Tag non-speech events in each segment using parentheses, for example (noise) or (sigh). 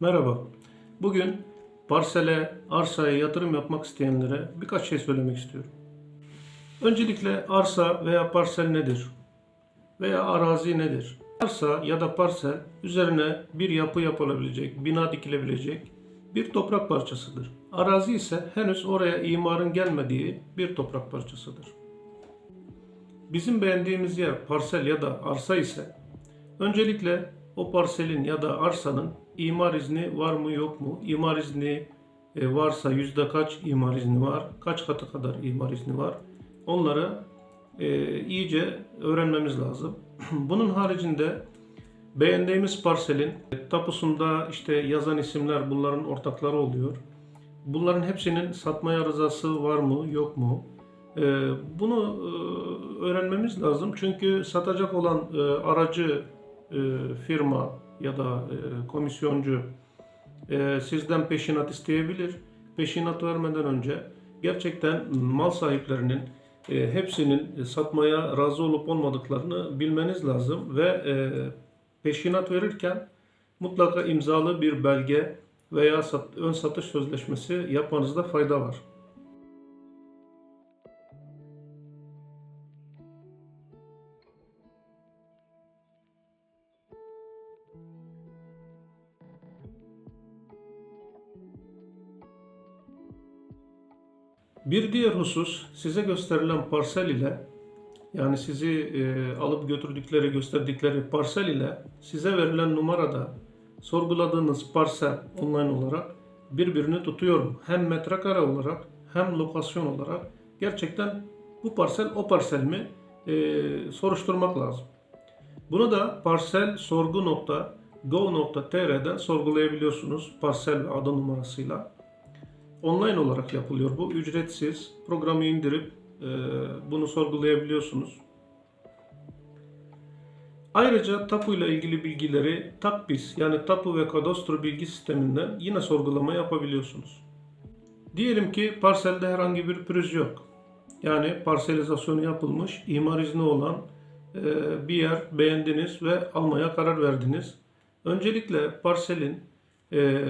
Merhaba. Bugün parsele, arsaya yatırım yapmak isteyenlere birkaç şey söylemek istiyorum. Öncelikle arsa veya parsel nedir? Veya arazi nedir? Arsa ya da parsel üzerine bir yapı yapılabilecek, bina dikilebilecek bir toprak parçasıdır. Arazi ise henüz oraya imarın gelmediği bir toprak parçasıdır. Bizim beğendiğimiz yer parsel ya da arsa ise öncelikle o parselin ya da arsanın imar izni var mı yok mu? İmar izni e, varsa yüzde kaç imar izni var? Kaç katı kadar imar izni var? Onları e, iyice öğrenmemiz lazım. (clears throat) Bunun haricinde beğendiğimiz parselin tapusunda işte yazan isimler bunların ortakları oluyor. Bunların hepsinin satmaya rızası var mı yok mu? E, bunu e, öğrenmemiz lazım. Çünkü satacak olan e, aracı e, firma ya da e, komisyoncu e, sizden peşinat isteyebilir. Peşinat vermeden önce gerçekten mal sahiplerinin e, hepsinin satmaya razı olup olmadıklarını bilmeniz lazım ve e, peşinat verirken mutlaka imzalı bir belge veya sat- ön satış sözleşmesi yapmanızda fayda var. Bir diğer husus size gösterilen parsel ile yani sizi e, alıp götürdükleri gösterdikleri parsel ile size verilen numarada sorguladığınız parsel online olarak birbirini tutuyor mu? Hem metrekare olarak hem lokasyon olarak gerçekten bu parsel o parsel mi E, soruşturmak lazım. Bunu da parsel sorgu.go.tr'den sorgulayabiliyorsunuz parsel ve adı numarasıyla online olarak yapılıyor bu. Ücretsiz. Programı indirip e, bunu sorgulayabiliyorsunuz. Ayrıca tapu ile ilgili bilgileri TAKBIS yani Tapu ve Kadastro Bilgi Sisteminden yine sorgulama yapabiliyorsunuz. Diyelim ki parselde herhangi bir pürüz yok. Yani parselizasyonu yapılmış, imar izni olan e, bir yer beğendiniz ve almaya karar verdiniz. Öncelikle parselin e,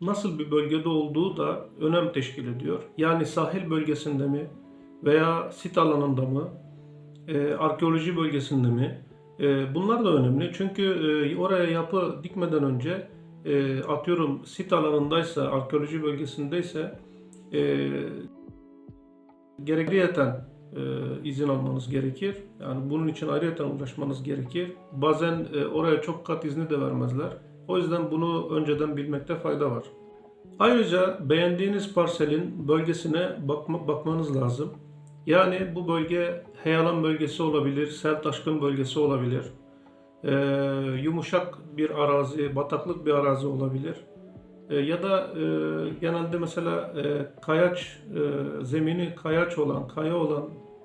nasıl bir bölgede olduğu da önem teşkil ediyor. Yani sahil bölgesinde mi veya sit alanında mı, e, arkeoloji bölgesinde mi? E, bunlar da önemli çünkü e, oraya yapı dikmeden önce e, atıyorum sit alanındaysa, arkeoloji bölgesindeyse e, gerekliyeten e, izin almanız gerekir. Yani bunun için ayrıyeten uğraşmanız gerekir. Bazen e, oraya çok kat izni de vermezler. O yüzden bunu önceden bilmekte fayda var. Ayrıca beğendiğiniz parselin bölgesine bakma, bakmanız lazım. Yani bu bölge heyalan bölgesi olabilir, sel taşkın bölgesi olabilir. Ee, yumuşak bir arazi, bataklık bir arazi olabilir. Ee, ya da e, genelde mesela e, kayaç, e, zemini kayaç olan, kaya olan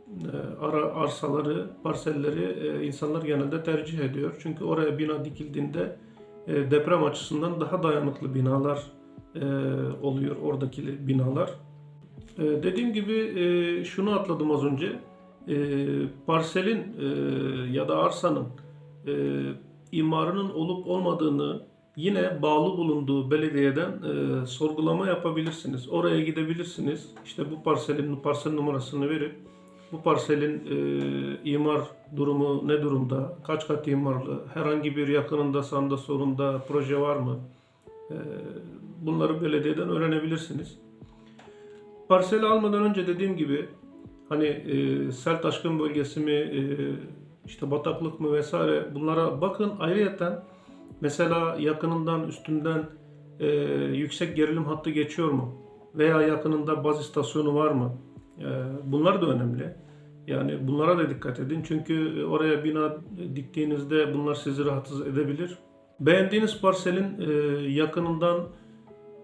e, ara, arsaları, parselleri e, insanlar genelde tercih ediyor. Çünkü oraya bina dikildiğinde e, deprem açısından daha dayanıklı binalar e, oluyor oradaki binalar. E, dediğim gibi e, şunu atladım az önce. E, parselin e, ya da arsanın e, imarının olup olmadığını yine bağlı bulunduğu belediyeden e, sorgulama yapabilirsiniz. Oraya gidebilirsiniz. İşte bu parselin parsel numarasını verip bu parselin e, imar durumu ne durumda, kaç kat imarlı, herhangi bir yakınında, sağında, solunda proje var mı? E, bunları belediyeden öğrenebilirsiniz. Parseli almadan önce dediğim gibi hani e, sel taşkın bölgesi mi, e, işte bataklık mı vesaire bunlara bakın. Ayrıyeten mesela yakınından, üstünden e, yüksek gerilim hattı geçiyor mu? Veya yakınında baz istasyonu var mı? E, bunlar da önemli. Yani bunlara da dikkat edin. Çünkü oraya bina diktiğinizde bunlar sizi rahatsız edebilir. Beğendiğiniz parselin e, yakınından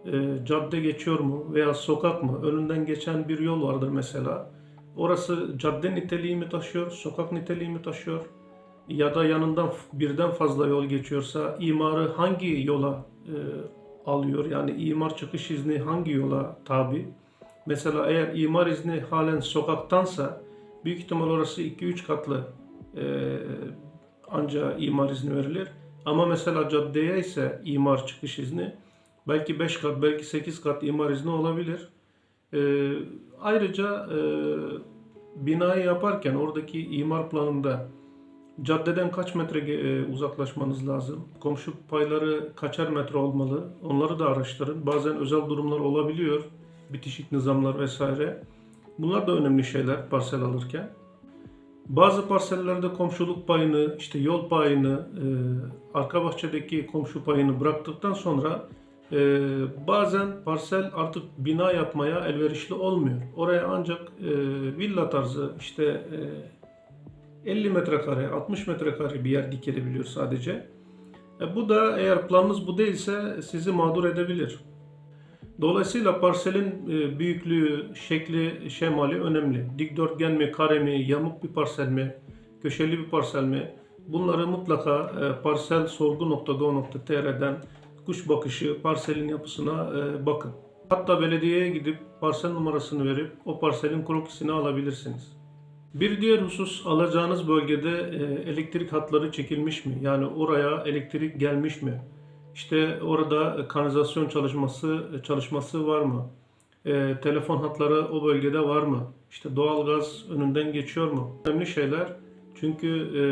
e, cadde geçiyor mu veya sokak mı? Önünden geçen bir yol vardır mesela. Orası cadde niteliği mi taşıyor, sokak niteliği mi taşıyor? Ya da yanından birden fazla yol geçiyorsa imarı hangi yola e, alıyor? Yani imar çıkış izni hangi yola tabi? Mesela eğer imar izni halen sokaktansa büyük ihtimal orası 2-3 katlı e, anca imar izni verilir. Ama mesela caddeye ise imar çıkış izni belki 5 kat belki 8 kat imar izni olabilir. Ee, ayrıca e, binayı yaparken oradaki imar planında caddeden kaç metre e, uzaklaşmanız lazım? Komşu payları kaçar metre olmalı? Onları da araştırın. Bazen özel durumlar olabiliyor. Bitişik nizamlar vesaire. Bunlar da önemli şeyler parsel alırken. Bazı parsellerde komşuluk payını, işte yol payını, e, arka bahçedeki komşu payını bıraktıktan sonra e, bazen parsel artık bina yapmaya elverişli olmuyor. Oraya ancak e, villa tarzı işte e, 50 metrekare, 60 metrekare bir yer dikilebiliyor sadece. E, bu da eğer planınız bu değilse sizi mağdur edebilir. Dolayısıyla parselin e, büyüklüğü, şekli, şemali önemli. Dikdörtgen mi, kare mi, yamuk bir parsel mi, köşeli bir parsel mi? Bunları mutlaka e, parselsorgu.go.tr'den kuş bakışı, parselin yapısına e, bakın. Hatta belediyeye gidip parsel numarasını verip o parselin krokisini alabilirsiniz. Bir diğer husus alacağınız bölgede elektrik hatları çekilmiş mi? Yani oraya elektrik gelmiş mi? İşte orada kanalizasyon çalışması çalışması var mı? E, telefon hatları o bölgede var mı? İşte doğalgaz önünden geçiyor mu? Önemli şeyler. Çünkü e,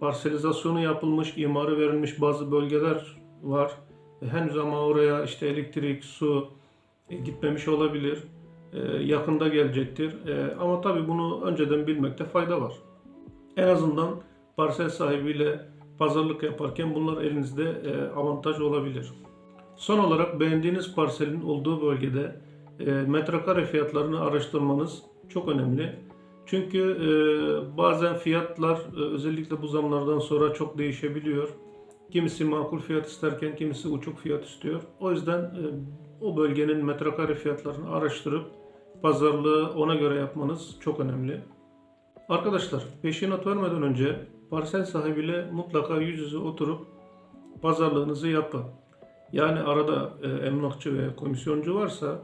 parselizasyonu yapılmış, imarı verilmiş bazı bölgeler var. E, henüz ama oraya işte elektrik, su e, gitmemiş olabilir. E, yakında gelecektir. E, ama tabii bunu önceden bilmekte fayda var. En azından parsel sahibiyle pazarlık yaparken bunlar elinizde e, avantaj olabilir. Son olarak beğendiğiniz parselin olduğu bölgede e, metrekare fiyatlarını araştırmanız çok önemli. Çünkü e, bazen fiyatlar özellikle bu zamlardan sonra çok değişebiliyor. Kimisi makul fiyat isterken kimisi uçuk fiyat istiyor. O yüzden o bölgenin metrekare fiyatlarını araştırıp pazarlığı ona göre yapmanız çok önemli. Arkadaşlar peşinat vermeden önce parsel sahibiyle mutlaka yüz yüze oturup pazarlığınızı yapın. Yani arada e, emlakçı veya komisyoncu varsa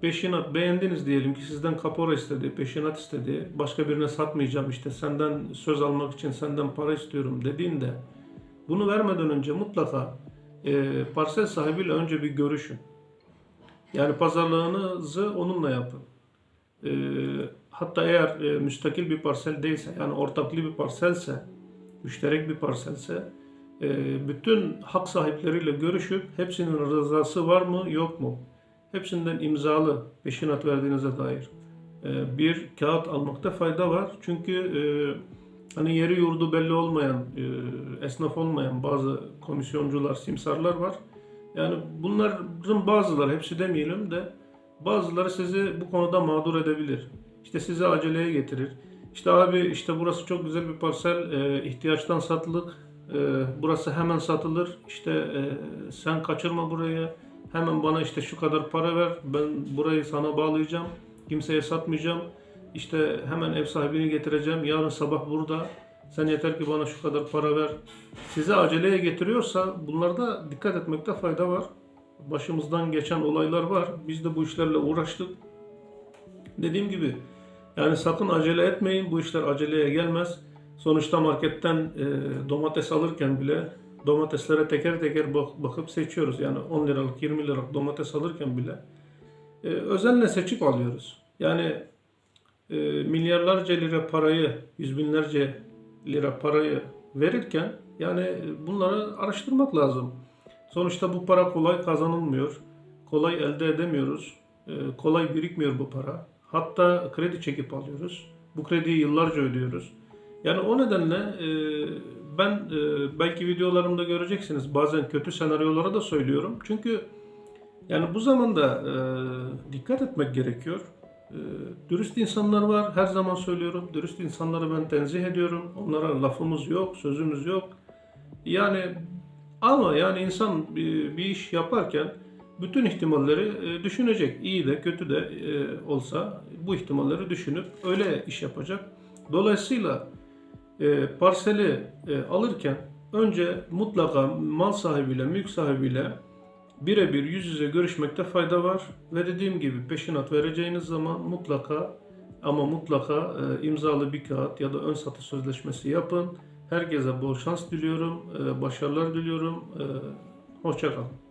peşinat beğendiniz diyelim ki sizden kapora istedi, peşinat istedi. Başka birine satmayacağım işte senden söz almak için senden para istiyorum dediğinde bunu vermeden önce mutlaka e, parsel sahibiyle önce bir görüşün. Yani pazarlığınızı onunla yapın. E, hatta eğer e, müstakil bir parsel değilse yani ortaklı bir parselse, müşterek bir parselse e, bütün hak sahipleriyle görüşüp hepsinin rızası var mı yok mu? Hepsinden imzalı peşinat verdiğinize dair e, bir kağıt almakta fayda var. Çünkü e, hani yeri yurdu belli olmayan, esnaf olmayan bazı komisyoncular, simsarlar var. Yani bunların bazıları, hepsi demeyelim de bazıları sizi bu konuda mağdur edebilir. İşte sizi aceleye getirir. İşte abi işte burası çok güzel bir parsel, e, ihtiyaçtan satılık, e, burası hemen satılır. İşte e, sen kaçırma burayı, hemen bana işte şu kadar para ver, ben burayı sana bağlayacağım, kimseye satmayacağım. İşte hemen ev sahibini getireceğim, yarın sabah burada. Sen yeter ki bana şu kadar para ver. Sizi aceleye getiriyorsa bunlarda dikkat etmekte fayda var. Başımızdan geçen olaylar var. Biz de bu işlerle uğraştık. Dediğim gibi yani sakın acele etmeyin. Bu işler aceleye gelmez. Sonuçta marketten e, domates alırken bile domateslere teker teker bak, bakıp seçiyoruz. Yani 10 liralık 20 liralık domates alırken bile e, özenle seçip alıyoruz. Yani e, milyarlarca lira parayı, yüz binlerce lira parayı verirken yani bunları araştırmak lazım. Sonuçta bu para kolay kazanılmıyor. Kolay elde edemiyoruz. E, kolay birikmiyor bu para. Hatta kredi çekip alıyoruz. Bu krediyi yıllarca ödüyoruz. Yani o nedenle e, ben e, belki videolarımda göreceksiniz bazen kötü senaryolara da söylüyorum. Çünkü yani bu zamanda e, dikkat etmek gerekiyor. E, dürüst insanlar var her zaman söylüyorum. Dürüst insanları ben tenzih ediyorum. Onlara lafımız yok, sözümüz yok. Yani ama yani insan bir, bir iş yaparken bütün ihtimalleri e, düşünecek. İyi de kötü de e, olsa bu ihtimalleri düşünüp öyle iş yapacak. Dolayısıyla e, parseli alırken önce mutlaka mal sahibiyle, mülk sahibiyle birebir yüz yüze görüşmekte fayda var. Ve dediğim gibi peşinat vereceğiniz zaman mutlaka ama mutlaka imzalı bir kağıt ya da ön satış sözleşmesi yapın. Herkese bol şans diliyorum, başarılar diliyorum. Hoşçakalın.